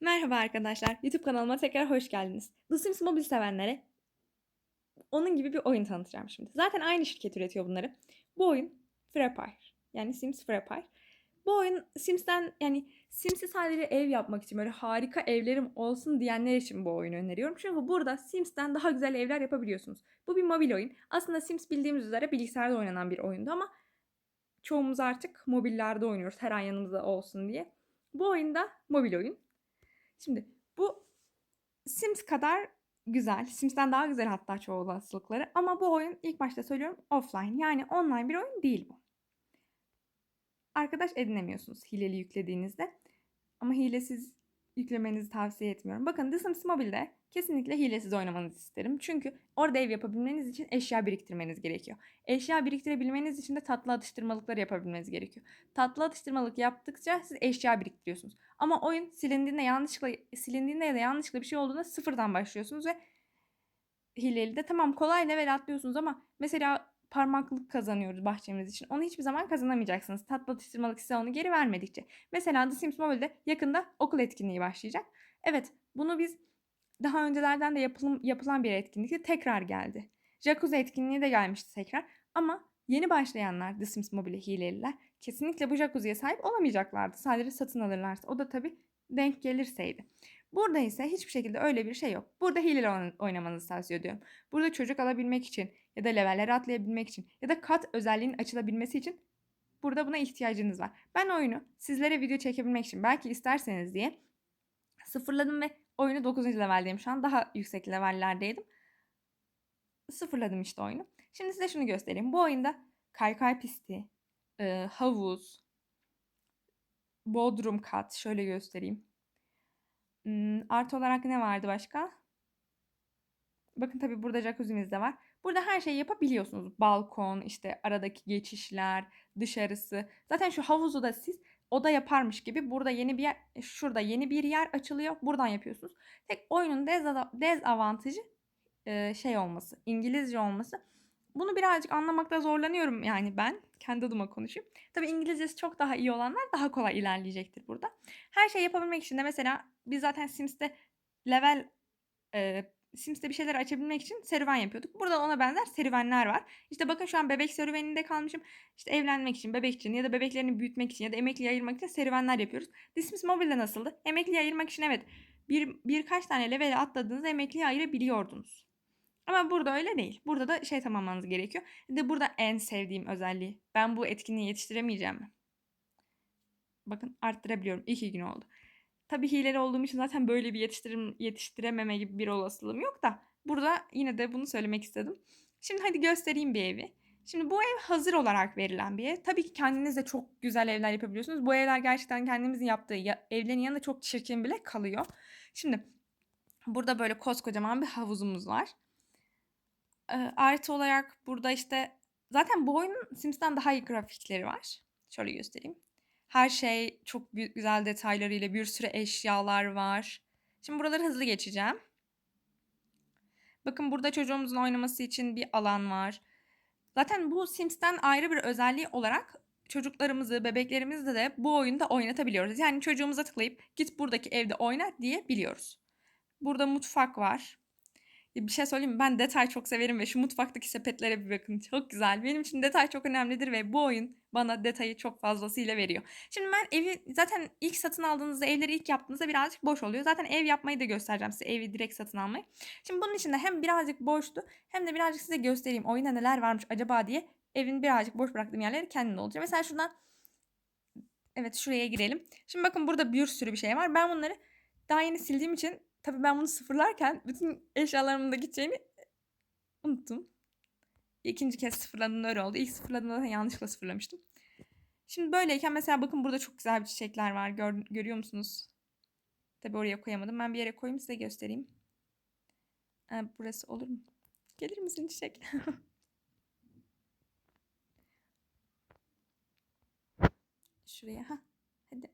Merhaba arkadaşlar. YouTube kanalıma tekrar hoş geldiniz. The Sims Mobile sevenlere onun gibi bir oyun tanıtacağım şimdi. Zaten aynı şirket üretiyor bunları. Bu oyun Frapire. Yani Sims Frapire. Bu oyun Sims'ten yani Sims'i sadece ev yapmak için böyle harika evlerim olsun diyenler için bu oyunu öneriyorum. Çünkü burada Sims'ten daha güzel evler yapabiliyorsunuz. Bu bir mobil oyun. Aslında Sims bildiğimiz üzere bilgisayarda oynanan bir oyundu ama çoğumuz artık mobillerde oynuyoruz her an yanımızda olsun diye. Bu oyunda mobil oyun. Şimdi bu Sims kadar güzel. Sims'ten daha güzel hatta çoğu olasılıkları. Ama bu oyun ilk başta söylüyorum offline. Yani online bir oyun değil bu. Arkadaş edinemiyorsunuz hileli yüklediğinizde. Ama hilesiz yüklemenizi tavsiye etmiyorum. Bakın The Sims Mobile'de kesinlikle hilesiz oynamanızı isterim. Çünkü orada ev yapabilmeniz için eşya biriktirmeniz gerekiyor. Eşya biriktirebilmeniz için de tatlı atıştırmalıklar yapabilmeniz gerekiyor. Tatlı atıştırmalık yaptıkça siz eşya biriktiriyorsunuz. Ama oyun silindiğinde yanlışlıkla silindiğinde ya da yanlışlıkla bir şey olduğunda sıfırdan başlıyorsunuz ve hileli de tamam kolay level atlıyorsunuz ama mesela parmaklık kazanıyoruz bahçemiz için. Onu hiçbir zaman kazanamayacaksınız. Tatlı atıştırmalık size onu geri vermedikçe. Mesela The Sims Mobile'de yakında okul etkinliği başlayacak. Evet bunu biz daha öncelerden de yapılım, yapılan bir etkinlikte tekrar geldi. Jacuzzi etkinliği de gelmişti tekrar. Ama yeni başlayanlar The Sims Mobile hileliler kesinlikle bu jacuzziye sahip olamayacaklardı. Sadece satın alırlarsa. O da tabii denk gelirseydi. Burada ise hiçbir şekilde öyle bir şey yok. Burada hileli oynamanızı tavsiye ediyorum. Burada çocuk alabilmek için ya da levelleri atlayabilmek için ya da kat özelliğinin açılabilmesi için burada buna ihtiyacınız var. Ben oyunu sizlere video çekebilmek için belki isterseniz diye sıfırladım ve oyunu 9. leveldeyim şu an. Daha yüksek levellerdeydim. Sıfırladım işte oyunu. Şimdi size şunu göstereyim. Bu oyunda kaykay pisti, e, havuz, bodrum kat. Şöyle göstereyim. Hmm, artı olarak ne vardı başka? Bakın tabii burada jacuzzi'miz de var. Burada her şeyi yapabiliyorsunuz. Balkon, işte aradaki geçişler, dışarısı. Zaten şu havuzu da siz oda yaparmış gibi burada yeni bir yer, şurada yeni bir yer açılıyor. Buradan yapıyorsunuz. Tek oyunun dezavantajı şey olması, İngilizce olması. Bunu birazcık anlamakta zorlanıyorum yani ben. Kendi adıma konuşayım. Tabii İngilizcesi çok daha iyi olanlar daha kolay ilerleyecektir burada. Her şey yapabilmek için de mesela biz zaten Sims'te level e, Sims'te bir şeyler açabilmek için serüven yapıyorduk. Burada ona benzer serüvenler var. İşte bakın şu an bebek serüveninde kalmışım. İşte evlenmek için, bebek için ya da bebeklerini büyütmek için ya da emekliye ayırmak için serüvenler yapıyoruz. The Sims Mobile'de nasıldı? Emekliye ayırmak için evet bir, birkaç tane level atladığınızda emekliye ayırabiliyordunuz. Ama burada öyle değil. Burada da şey tamamlamanız gerekiyor. De burada en sevdiğim özelliği. Ben bu etkinliği yetiştiremeyeceğim mi? Bakın arttırabiliyorum. İki gün oldu. Tabii hileli olduğum için zaten böyle bir yetiştirim, yetiştirememe gibi bir olasılığım yok da burada yine de bunu söylemek istedim. Şimdi hadi göstereyim bir evi. Şimdi bu ev hazır olarak verilen bir ev. Tabii ki kendiniz de çok güzel evler yapabiliyorsunuz. Bu evler gerçekten kendimizin yaptığı evlerin yanında çok çirkin bile kalıyor. Şimdi burada böyle koskocaman bir havuzumuz var. Ee, artı olarak burada işte zaten bu oyunun Sims'ten daha iyi grafikleri var. Şöyle göstereyim. Her şey çok güzel detaylarıyla bir sürü eşyalar var. Şimdi buraları hızlı geçeceğim. Bakın burada çocuğumuzun oynaması için bir alan var. Zaten bu Sims'ten ayrı bir özelliği olarak çocuklarımızı, bebeklerimizi de bu oyunda oynatabiliyoruz. Yani çocuğumuza tıklayıp git buradaki evde oyna diyebiliyoruz. Burada mutfak var. Bir şey söyleyeyim mi? Ben detay çok severim ve şu mutfaktaki sepetlere bir bakın. Çok güzel. Benim için detay çok önemlidir ve bu oyun bana detayı çok fazlasıyla veriyor. Şimdi ben evi zaten ilk satın aldığınızda evleri ilk yaptığınızda birazcık boş oluyor. Zaten ev yapmayı da göstereceğim size. Evi direkt satın almayı. Şimdi bunun için de hem birazcık boştu hem de birazcık size göstereyim. Oyunda neler varmış acaba diye evin birazcık boş bıraktığım yerleri kendim olacak. Mesela şuradan Evet şuraya girelim. Şimdi bakın burada bir sürü bir şey var. Ben bunları daha yeni sildiğim için Tabii ben bunu sıfırlarken bütün eşyalarımın da gideceğini unuttum. İkinci kez sıfırladığımda öyle oldu. İlk sıfırladığımda da yanlışlıkla sıfırlamıştım. Şimdi böyleyken mesela bakın burada çok güzel bir çiçekler var. Gör, görüyor musunuz? Tabii oraya koyamadım. Ben bir yere koyayım size göstereyim. Ee, burası olur mu? Gelir misin çiçek? Şuraya. ha. Hadi.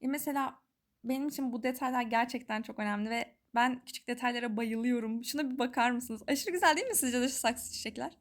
E mesela benim için bu detaylar gerçekten çok önemli ve ben küçük detaylara bayılıyorum. Şuna bir bakar mısınız? Aşırı güzel değil mi sizce de şu saksı çiçekler?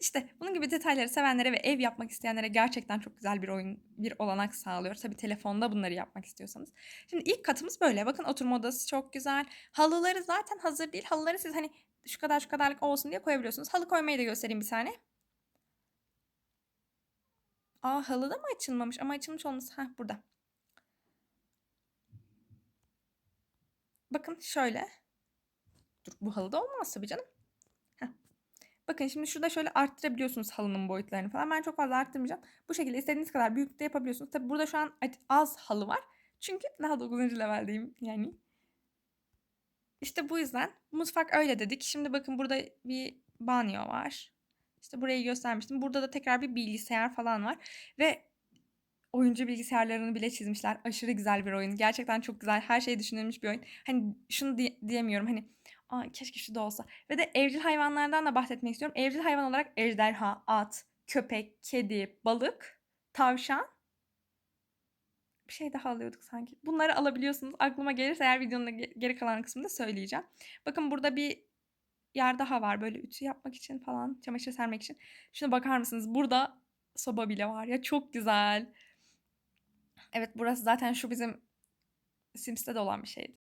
İşte bunun gibi detayları sevenlere ve ev yapmak isteyenlere gerçekten çok güzel bir oyun, bir olanak sağlıyor. Tabii telefonda bunları yapmak istiyorsanız. Şimdi ilk katımız böyle. Bakın oturma odası çok güzel. Halıları zaten hazır değil. Halıları siz hani şu kadar şu kadarlık olsun diye koyabiliyorsunuz. Halı koymayı da göstereyim bir tane. Aa halı da mı açılmamış? Ama açılmış olması. Heh burada. Bakın şöyle. Dur bu halı da olmaz tabii canım. Bakın şimdi şurada şöyle arttırabiliyorsunuz halının boyutlarını falan. Ben çok fazla arttırmayacağım. Bu şekilde istediğiniz kadar büyüklükte yapabiliyorsunuz. Tabii burada şu an az halı var. Çünkü daha 9. leveldeyim yani. İşte bu yüzden mutfak öyle dedik. Şimdi bakın burada bir banyo var. İşte burayı göstermiştim. Burada da tekrar bir bilgisayar falan var. Ve oyuncu bilgisayarlarını bile çizmişler. Aşırı güzel bir oyun. Gerçekten çok güzel. Her şey düşünülmüş bir oyun. Hani şunu diye- diyemiyorum. Hani Aa, keşke şu da olsa. Ve de evcil hayvanlardan da bahsetmek istiyorum. Evcil hayvan olarak ejderha, at, köpek, kedi, balık, tavşan. Bir şey daha alıyorduk sanki. Bunları alabiliyorsunuz. Aklıma gelirse eğer videonun geri kalan kısmında söyleyeceğim. Bakın burada bir yer daha var böyle ütü yapmak için falan, çamaşır sermek için. Şuna bakar mısınız? Burada soba bile var ya çok güzel. Evet burası zaten şu bizim Sims'te de olan bir şeydi.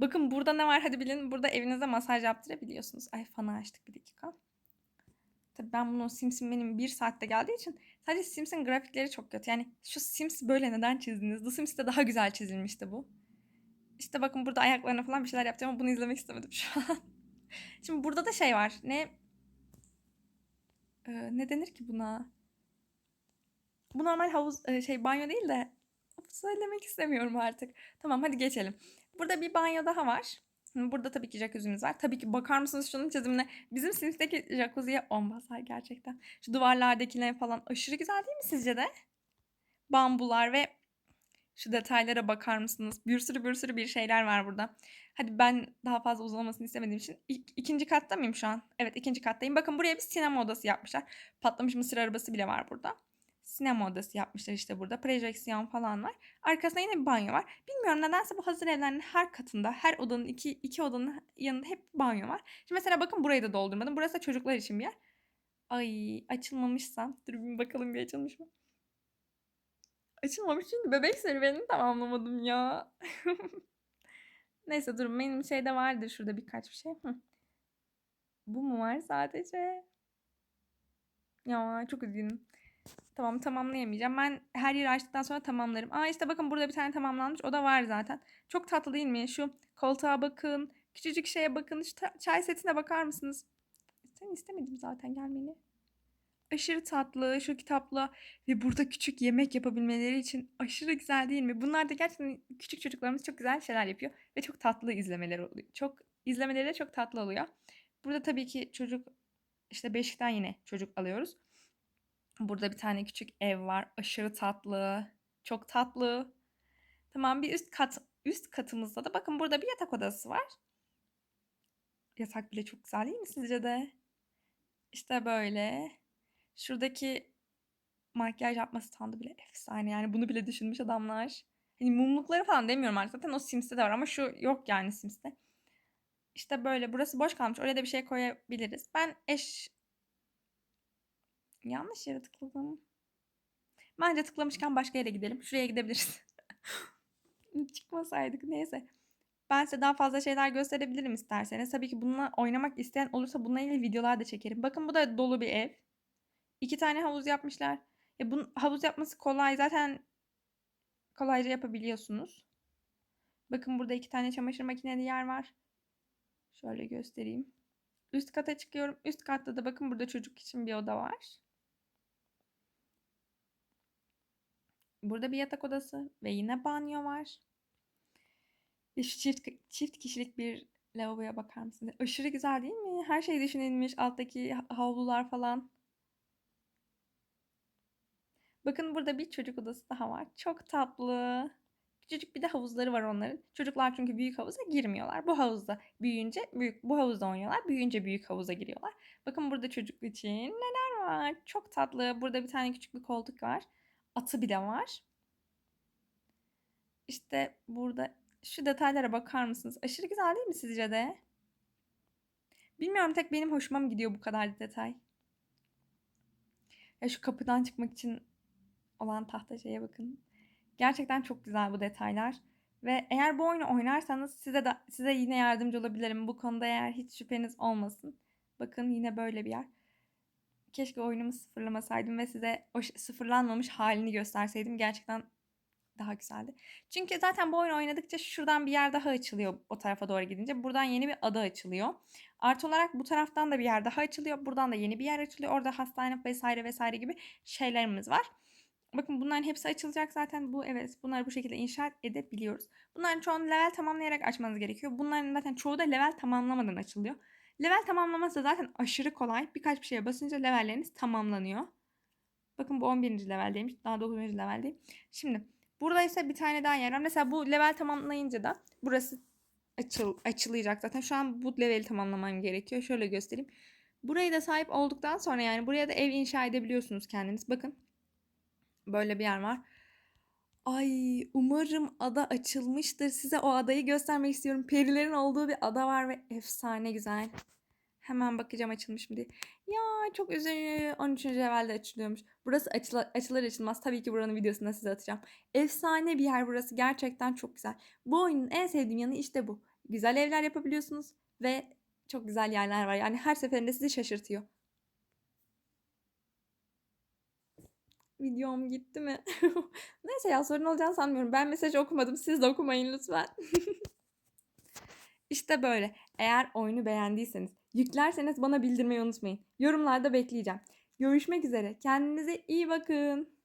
Bakın burada ne var hadi bilin. Burada evinize masaj yaptırabiliyorsunuz. Ay fanı açtık bir dakika. Tabii ben bunu Sims'in benim bir saatte geldiği için sadece Sims'in grafikleri çok kötü. Yani şu Sims böyle neden çizdiniz? The Sims'te daha güzel çizilmişti bu. İşte bakın burada ayaklarına falan bir şeyler yapacağım ama bunu izlemek istemedim şu an. Şimdi burada da şey var. Ne Ee, ne denir ki buna? Bu normal havuz e, şey banyo değil de söylemek istemiyorum artık. Tamam hadi geçelim. Burada bir banyo daha var. Burada tabii ki jacuzzi'miz var. Tabii ki bakar mısınız şunun çizimine? Bizim Sims'teki jacuzziye on basar gerçekten. Şu duvarlardakiler falan aşırı güzel değil mi sizce de? Bambular ve şu detaylara bakar mısınız? Bir sürü bir sürü bir şeyler var burada. Hadi ben daha fazla uzamasını istemediğim için ik- ikinci katta mıyım şu an? Evet ikinci kattayım. Bakın buraya bir sinema odası yapmışlar. Patlamış mısır arabası bile var burada. Sinema odası yapmışlar işte burada. Projeksiyon falan var. Arkasında yine bir banyo var. Bilmiyorum nedense bu hazır evlerin her katında, her odanın iki, iki odanın yanında hep banyo var. Şimdi mesela bakın burayı da doldurmadım. Burası da çocuklar için bir yer. Ay açılmamışsa. Dur bir bakalım bir açılmış mı? Açılmamış çünkü bebek serüvenini tamamlamadım ya. Neyse dur benim şeyde vardır şurada birkaç bir şey. Bu mu var sadece? Ya çok üzgünüm. Tamam tamamlayamayacağım. Ben her yeri açtıktan sonra tamamlarım. Aa işte bakın burada bir tane tamamlanmış. O da var zaten. Çok tatlı değil mi? Şu koltuğa bakın. Küçücük şeye bakın. Şu çay setine bakar mısınız? Sen istemedim zaten gelmeni. Aşırı tatlı şu kitapla ve burada küçük yemek yapabilmeleri için aşırı güzel değil mi? Bunlar da gerçekten küçük çocuklarımız çok güzel şeyler yapıyor ve çok tatlı izlemeleri oluyor. Çok izlemeleri de çok tatlı oluyor. Burada tabii ki çocuk işte beşikten yine çocuk alıyoruz. Burada bir tane küçük ev var. Aşırı tatlı. Çok tatlı. Tamam bir üst kat üst katımızda da bakın burada bir yatak odası var. Yatak bile çok güzel değil mi sizce de? İşte böyle. Şuradaki makyaj yapma standı bile efsane. Yani bunu bile düşünmüş adamlar. Hani mumlukları falan demiyorum artık. Zaten o Sims'te de var ama şu yok yani Sims'te. İşte böyle. Burası boş kalmış. Oraya da bir şey koyabiliriz. Ben eş... Yanlış yere tıkladım. Bence tıklamışken başka yere gidelim. Şuraya gidebiliriz. Çıkmasaydık neyse. Ben size daha fazla şeyler gösterebilirim isterseniz. Tabii ki bununla oynamak isteyen olursa bununla ilgili videolar da çekerim. Bakın bu da dolu bir ev. İki tane havuz yapmışlar. Ya bunun havuz yapması kolay. Zaten kolayca yapabiliyorsunuz. Bakın burada iki tane çamaşır makineli yer var. Şöyle göstereyim. Üst kata çıkıyorum. Üst katta da bakın burada çocuk için bir oda var. Burada bir yatak odası ve yine banyo var. Şu çift, çift kişilik bir lavaboya bakar mısınız? Aşırı güzel değil mi? Her şey düşünülmüş. Alttaki havlular falan. Bakın burada bir çocuk odası daha var. Çok tatlı. Küçücük bir de havuzları var onların. Çocuklar çünkü büyük havuza girmiyorlar. Bu havuzda büyüyünce büyük bu havuzda oynuyorlar. Büyüyünce büyük havuza giriyorlar. Bakın burada çocuk için neler var. Çok tatlı. Burada bir tane küçük bir koltuk var. Atı bile var. İşte burada şu detaylara bakar mısınız? Aşırı güzel değil mi sizce de? Bilmiyorum tek benim hoşuma mı gidiyor bu kadar detay? Ya şu kapıdan çıkmak için olan tahta şeye bakın. Gerçekten çok güzel bu detaylar. Ve eğer bu oyunu oynarsanız size de size yine yardımcı olabilirim. Bu konuda eğer hiç şüpheniz olmasın. Bakın yine böyle bir yer. Keşke oyunumu sıfırlamasaydım ve size o sıfırlanmamış halini gösterseydim. Gerçekten daha güzeldi. Çünkü zaten bu oyunu oynadıkça şuradan bir yer daha açılıyor o tarafa doğru gidince. Buradan yeni bir ada açılıyor. Artı olarak bu taraftan da bir yer daha açılıyor. Buradan da yeni bir yer açılıyor. Orada hastane vesaire vesaire gibi şeylerimiz var. Bakın bunların hepsi açılacak zaten. Bu evet bunları bu şekilde inşa edebiliyoruz. Bunların çoğunu level tamamlayarak açmanız gerekiyor. Bunların zaten çoğu da level tamamlamadan açılıyor. Level tamamlaması da zaten aşırı kolay. Birkaç bir şeye basınca levelleriniz tamamlanıyor. Bakın bu 11. leveldeymiş. Daha 9. leveldeyim. Şimdi burada ise bir tane daha yer var. Mesela bu level tamamlayınca da burası açıl, açılacak. Zaten şu an bu leveli tamamlamam gerekiyor. Şöyle göstereyim. Burayı da sahip olduktan sonra yani buraya da ev inşa edebiliyorsunuz kendiniz. Bakın. Böyle bir yer var. Ay umarım ada açılmıştır. Size o adayı göstermek istiyorum. Perilerin olduğu bir ada var ve efsane güzel. Hemen bakacağım açılmış mı diye. Ya çok üzücü. 13. levelde açılıyormuş. Burası açılır, açılır açılmaz. Tabii ki buranın videosunu da size atacağım. Efsane bir yer burası. Gerçekten çok güzel. Bu oyunun en sevdiğim yanı işte bu. Güzel evler yapabiliyorsunuz ve çok güzel yerler var. Yani her seferinde sizi şaşırtıyor. Videom gitti mi? Neyse ya sorun olacağını sanmıyorum. Ben mesajı okumadım. Siz de okumayın lütfen. İşte böyle. Eğer oyunu beğendiyseniz, yüklerseniz bana bildirmeyi unutmayın. Yorumlarda bekleyeceğim. Görüşmek üzere. Kendinize iyi bakın.